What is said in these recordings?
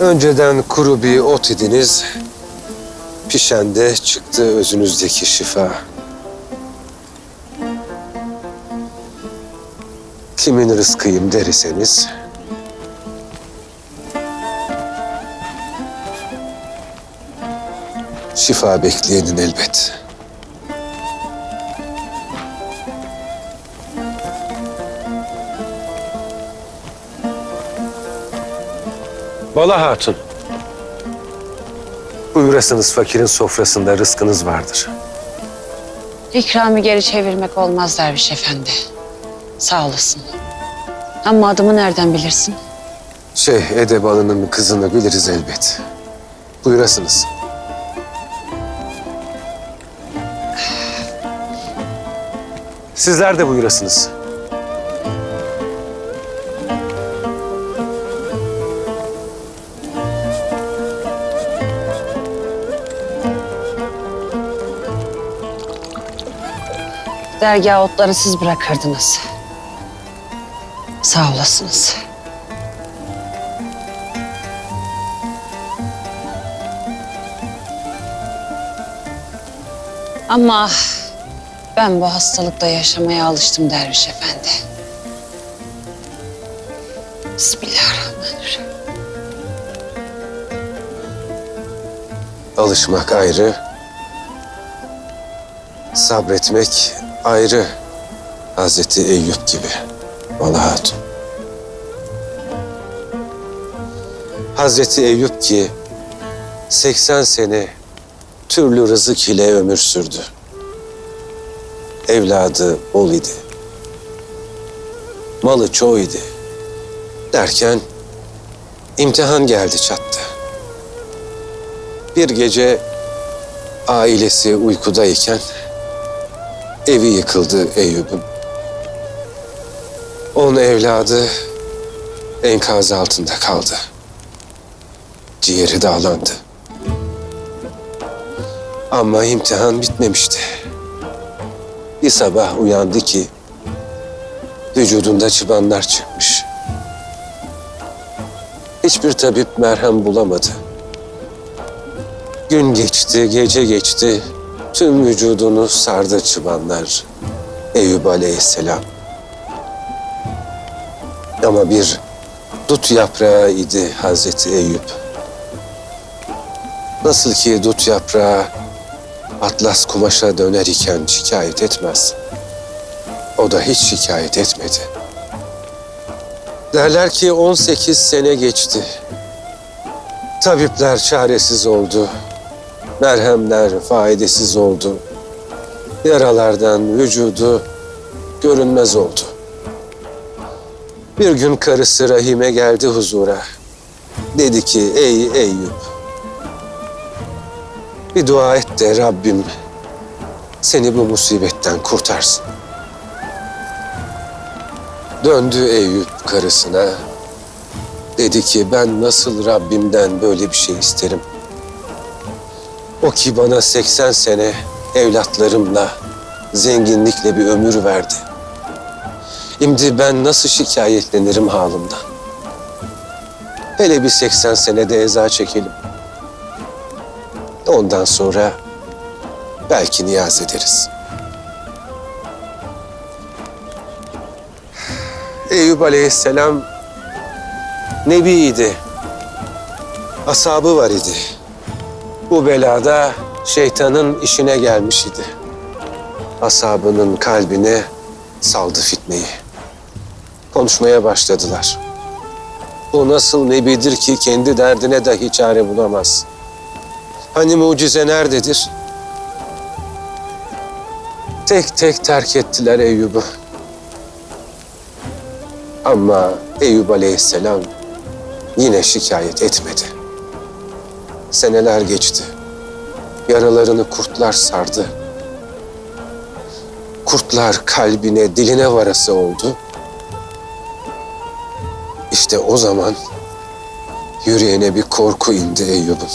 Önceden kuru bir ot idiniz. Pişende çıktı özünüzdeki şifa. Kimin rızkıyım deriseniz şifa bekleyenin elbet. Bala Hatun. Buyurasınız fakirin sofrasında rızkınız vardır. İkramı geri çevirmek olmaz derviş efendi. Sağ olasın. Ama adımı nereden bilirsin? Şeyh Edebalı'nın kızını biliriz elbet. Buyurasınız. Sizler de buyurasınız. Dergah otları siz bırakırdınız. Sağ olasınız. Ama ben bu hastalıkla yaşamaya alıştım derviş efendi. Bismillahirrahmanirrahim. Alışmak ayrı, sabretmek ayrı. Hazreti Eyüp gibi. Bala Hatun. Hazreti Eyüp ki 80 sene türlü rızık ile ömür sürdü. Evladı bol idi. Malı çoğu idi. Derken imtihan geldi çattı. Bir gece ailesi uykudayken evi yıkıldı Eyüp'ün. On evladı enkaz altında kaldı. Ciğeri dağlandı. Ama imtihan bitmemişti. Bir sabah uyandı ki vücudunda çıbanlar çıkmış. Hiçbir tabip merhem bulamadı. Gün geçti, gece geçti. Tüm vücudunu sardı çıbanlar. Eyüp Aleyhisselam. Ama bir dut yaprağı idi Hazreti Eyüp. Nasıl ki dut yaprağı atlas kumaşa döner iken şikayet etmez. O da hiç şikayet etmedi. Derler ki 18 sene geçti. Tabipler çaresiz oldu. Merhemler faydasız oldu. Yaralardan vücudu görünmez oldu. Bir gün karısı Rahime geldi huzura. Dedi ki ey Eyüp. Bir dua et de Rabbim seni bu musibetten kurtarsın. Döndü Eyüp karısına. Dedi ki ben nasıl Rabbimden böyle bir şey isterim. O ki bana 80 sene evlatlarımla, zenginlikle bir ömür verdi. Şimdi ben nasıl şikayetlenirim halimden? Hele bir 80 senede eza çekelim. Ondan sonra belki niyaz ederiz. Eyüp Aleyhisselam nebiydi. Asabı var idi. Bu belada şeytanın işine gelmiş idi. Asabının kalbine saldı fitneyi. Konuşmaya başladılar. Bu nasıl nebidir ki kendi derdine dahi çare bulamaz. Hani mucize nerededir? Tek tek terk ettiler Eyyub'u. Ama Eyüp Aleyhisselam yine şikayet etmedi. Seneler geçti. Yaralarını kurtlar sardı. Kurtlar kalbine, diline varası oldu. İşte o zaman yüreğine bir korku indi Eyyub'un.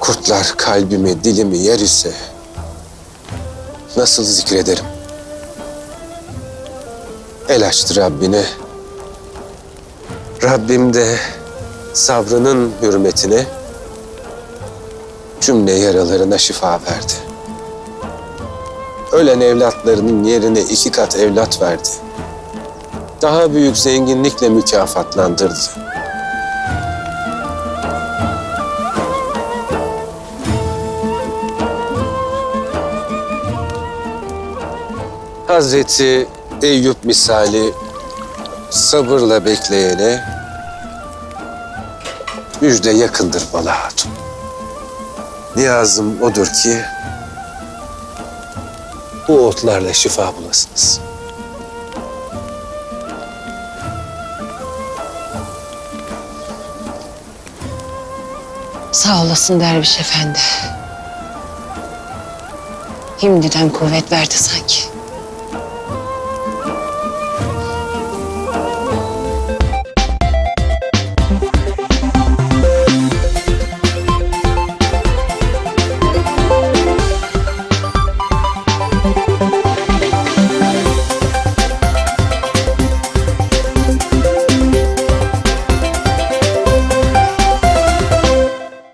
Kurtlar kalbimi, dilimi yer ise nasıl zikrederim? El açtı Rabbine. Rabbim de sabrının hürmetine cümle yaralarına şifa verdi. Ölen evlatlarının yerine iki kat evlat verdi. Daha büyük zenginlikle mükafatlandırdı. Hazreti Eyüp misali sabırla bekleyene müjde yakındır Bala Hatun. Niyazım odur ki bu otlarla şifa bulasınız. Sağ olasın derviş efendi. Şimdiden kuvvet verdi sanki.